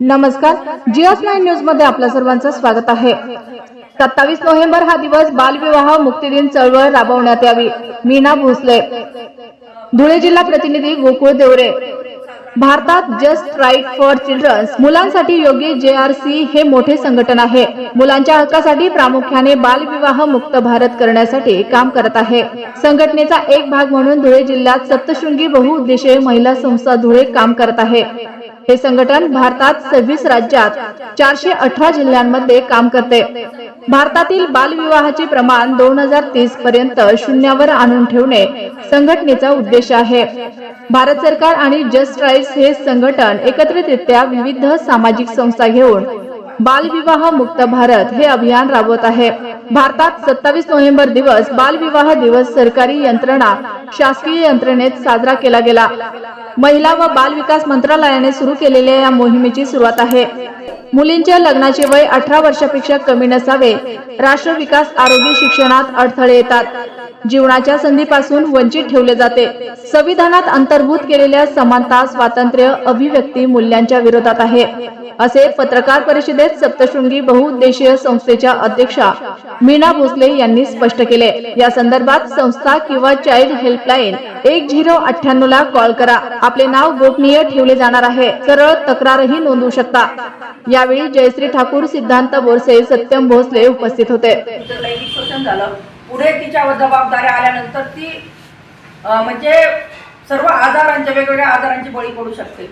नमस्कार. जिओस नाईन न्यूजमध्ये आपल्या सर्वांचं स्वागत आहे. सत्तावीस नोव्हेंबर हा दिवस बालविवाह मुक्ती दिन चळवळ राबवण्यात यावी. मीना भोसले. धुळे जिल्हा प्रतिनिधी गोकुळ देवरे. भारतात जस्ट राईट फॉर चिल्ड्रन्स मुलांसाठी योग्य जे आर सी हे मोठे संघटन आहे. मुलांच्या हक्कासाठी प्रामुख्याने बालविवाह मुक्त भारत करण्यासाठी काम करत आहे. संघटनेचा एक भाग म्हणून धुळे जिल्ह्यात सप्तशृंगी बहुउद्देशीय महिला संस्था धुळे काम करत आहे. हे संघटन भारतात सव्वीस राज्यात चारशे अठरा जिल्ह्यांमध्ये काम करते. भारतातील बालविवाहाचे प्रमाण दोन हजार तीस पर्यंत शून्यावर आणून ठेवणे संघटनेचा उद्देश आहे. भारत सरकार आणि जस्ट राईट्स हे संघटन एकत्रितरित्या विविध सामाजिक संस्था घेऊन बालविवाह मुक्त भारत हे अभियान राबवत आहे. भारतात सत्तावीस नोव्हेंबर दिवस बालविवाह दिवस सरकारी यंत्रणा शासकीय यंत्रणेत साजरा केला गेला. महिला व बाल विकास मंत्रालयाने सुरू केलेल्या या मोहिमेची सुरुवात आहे. मुलींच्या लग्नाचे वय अठरा वर्षापेक्षा कमी नसावे. राष्ट्र विकास आरोग्य शिक्षणात अडथळे येतात. जीवनाच्या संधीपासून वंचित ठेवले जाते. संविधानात अंतर्भूत केलेल्या समानता स्वातंत्र्य अभिव्यक्ती मूल्यांच्या विरोधात आहे. असे पत्रकार परिषदेत सप्तशृंगी बहुउद्देशीय संस्थेच्या अध्यक्षा मीना भोसले यांनी स्पष्ट केले. या संदर्भात संस्था किंवा चाइल्ड हेल्पलाईन एक झिरो अठ्ठ्याण्णव ला कॉल करा. आपले नाव गोपनीय ठेवले जाणार आहे. सरळ तक्रारही नोंदवू शकता. यावेळी जयश्री ठाकूर सिद्धांत बोरसे सत्यम भोसले उपस्थित होते. लैंगिक पुढे तिच्यावर जबाबदाऱ्या आल्यानंतर ती म्हणजे सर्व आजारांच्या वेगवेगळ्या आजारांची बळी पडू शकते.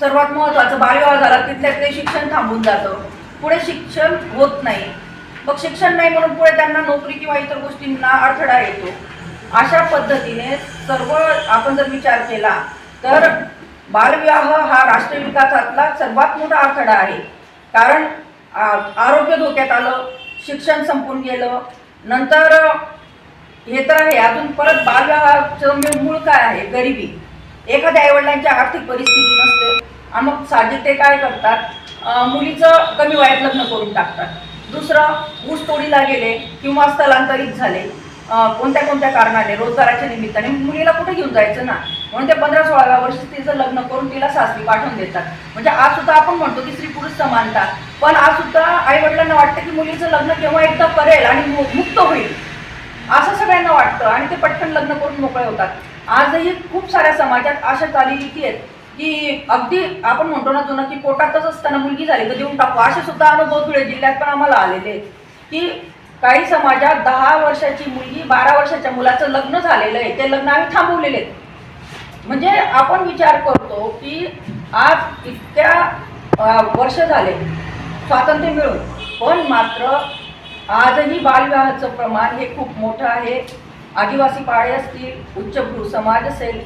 सर्वात महत्वाचं बालविवाह झाला तिथल्या ते शिक्षण थांबून जातं. पुढे शिक्षण होत नाही. मग शिक्षण नाही म्हणून पुढे त्यांना नोकरी किंवा इतर गोष्टींना अडथळा येतो. अशा पद्धतीने सर्व आपण जर विचार केला तर बालविवाह हा राष्ट्रीय विकासातला सर्वात मोठा आखडा आहे. कारण आ- आरोग्य धोक्यात आलं शिक्षण संपून गेलं नंतर हे तर आहे अजून परत बालविवाहाचं मूळ- मूळ काय आहे? गरिबी. एखाद्या आईवडिलांची आर्थिक परिस्थिती नसते. आणि मग साहजिक ते काय करतात? मुलीचं कमी वयात लग्न करून टाकतात. दुसरं ऊसतोडीला गेले किंवा स्थलांतरित झाले. कोणत्या कोणत्या कारणाने रोजगाराच्या निमित्ताने मुलीला कुठे घेऊन जायचं ना? म्हणून त्या पंधरा सोळाव्या वर्षी तिचं लग्न करून तिला सासरी पाठवून देतात. म्हणजे आज सुद्धा आपण म्हणतो की स्त्री पुरुष समानता. पण आज सुद्धा आई वडिलांना वाटतं की मुलीचं लग्न केव्हा एकदा करेल आणि मु- मुक्त होईल. असं सगळ्यांना वाटतं आणि ते पटकन लग्न करून मोकळे होतात. आजही खूप साऱ्या समाजात अशा चालीरीती आहेत की अगदी आपण म्हणतो ना जुना की पोटातच असताना मुलगी झाली तर देऊन टाकू. असे सुद्धा अनुभव धुळे जिल्ह्यात पण आम्हाला आलेले आहेत. की काही समाजात दहा वर्षाची मुलगी बारा वर्षाच्या मुलाचं लग्न झालेलं आहे. ते लग्न आम्ही थांबवलेले आहेत. म्हणजे आपण विचार करतो की आज इतक्या वर्ष झाले स्वातंत्र्य मिळून पण मात्र आजही बालविवाहाचं प्रमाण हे खूप मोठं आहे. आदिवासी पाळे असतील उच्चभ्रू समाज असेल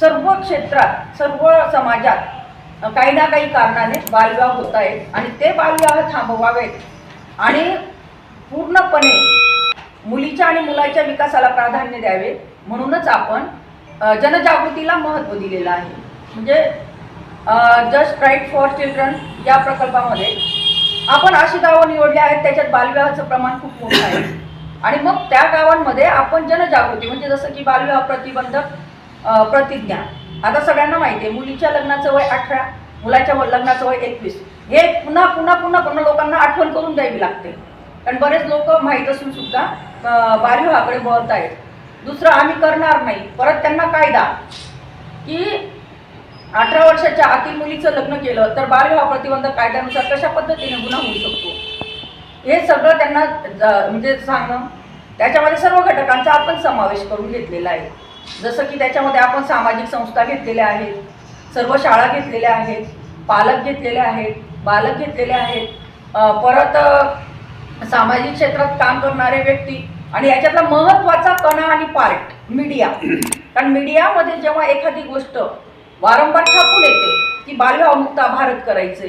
सर्व क्षेत्रात सर्व समाजात काही ना काही कारणाने बालविवाह होत आहेत आणि ते बालविवाह थांबवावेत. आणि पूर्णपणे मुलीच्या आणि मुलाच्या विकासाला प्राधान्य द्यावे. म्हणूनच आपण जनजागृतीला महत्त्व दिलेलं आहे. म्हणजे जस्ट राईट फॉर चिल्ड्रन या प्रकल्पामध्ये आपण अशी गावं निवडली आहेत त्याच्यात बालविवाहाचं प्रमाण खूप मोठं आहे. आणि मग त्या गावांमध्ये आपण जनजागृती म्हणजे जसं की बालविवाह प्रतिबंधक प्रतिज्ञा. आता सगळ्यांना माहिती आहे मुलीच्या लग्नाचं वय अठरा मुलाच्या व- लग्नाचं वय एकवीस. हे पुन्हा पुन्हा पुन्हा पुन्हा लोकांना आठवण करून द्यावी लागते. कारण बरेच लोक माहीत असून सुद्धा अ, बालविवाहाकडे वळत आहेत. दुसरं आम्ही करणार नाही. परत त्यांना कायदा की अठरा वर्षाच्या आतील मुलीचं लग्न केलं तर बालविवाह प्रतिबंधक कायद्यानुसार कशा पद्धतीने गुन्हा होऊ शकतो? हे सगळं त्यांना ज- म्हणजे सांगणं. त्याच्यामध्ये सर्व घटकांचा आपण समावेश करून घेतलेला आहे. जसं की त्याच्यामध्ये आपण सामाजिक संस्था घेतलेल्या आहेत सर्व शाळा घेतलेल्या आहेत पालक घेतलेले आहेत बालक घेतलेले आहेत. परत सामाजिक क्षेत्रात काम करणारे व्यक्ती आणि याच्यातला महत्त्वाचा कणा आणि पार्ट मीडिया कारण मीडियामध्ये जेव्हा एखादी गोष्ट वारंवार छापून येते की बालविवाहमुक्त भारत करायचे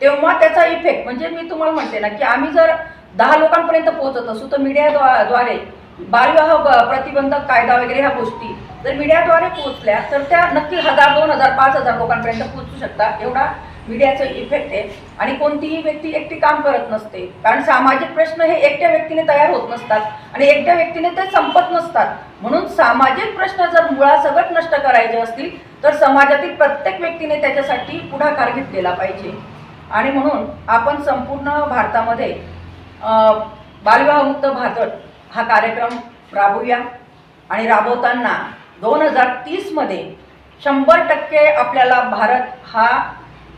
तेव्हा त्याचा इफेक्ट म्हणजे मी तुम्हाला म्हणते ना की आम्ही जर दहा लोकांपर्यंत पोहोचत असू तर मीडियाद्वारे बालविवाह प्रतिबंधक कायदा वगैरे ह्या गोष्टी जर मीडियाद्वारे पोहोचल्या तर त्या नक्की हजार दोन हजार पाच हजार लोकांपर्यंत पोहोचू शकतात. एवढा मीडियाचं इफेक्ट आहे. आणि कोणतीही व्यक्ती एकटी काम करत नसते. कारण सामाजिक प्रश्न हे एकट्या व्यक्तीने तयार होत नसतात. आणि एकट्या व्यक्तीने ते संपत नसतात. म्हणून सामाजिक प्रश्न जर मुळासकट नष्ट करायचे असतील तर समाजातील प्रत्येक व्यक्तीने त्याच्यासाठी पुढाकार घेतलेला पाहिजे. आणि म्हणून आपण संपूर्ण भारतामध्ये बालविवाहमुक्त भारत हा कार्यक्रम राबवूया. आणि राबवताना दोन हजार तीसमध्ये शंभर टक्के आपल्याला भारत हा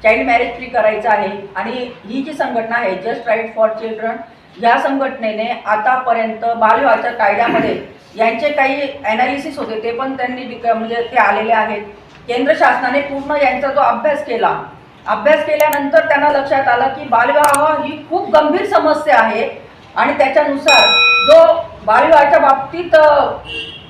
चाइल्ड मॅरेज फ्री करायचा आहे. आणि ही जी संघटना आहे जस्ट राईट फॉर चिल्ड्रन या संघटनेने आतापर्यंत बालविवाहाच्या कायद्यामध्ये यांचे काही ॲनालिसिस होते ते पण त्यांनी डिक- म्हणजे ते आलेले आहेत. केंद्र शासनाने पूर्ण यांचा जो अभ्यास केला अभ्यास केल्यानंतर त्यांना लक्षात आलं की बालविवाह ही खूप गंभीर समस्या आहे. आणि त्याच्यानुसार जो बालविवाहाच्या बाबतीत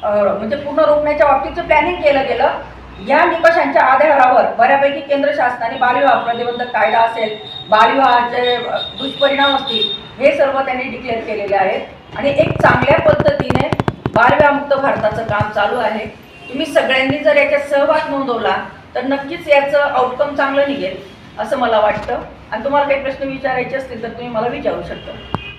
म्हणजे पूर्ण रोखण्याच्या बाबतीत जे प्लॅनिंग केलं गेलं या निकषांच्या आधारावर बऱ्यापैकी केंद्र शासनाने बालविवाह प्रतिबंधक कायदा असेल बालविवाहाचे दुष्परिणाम असतील हे सर्व त्यांनी डिक्लेअर केलेले आहेत. आणि एक चांगल्या पद्धतीने बालविवाहमुक्त भारताचं काम चालू आहे. तुम्ही सगळ्यांनी जर याच्यात सहभाग नोंदवला तर नक्कीच याचं आउटकम चांगलं निघेल असं मला वाटतं. आणि तुम्हाला काही प्रश्न विचारायचे असतील तर तुम्ही मला विचारू शकता.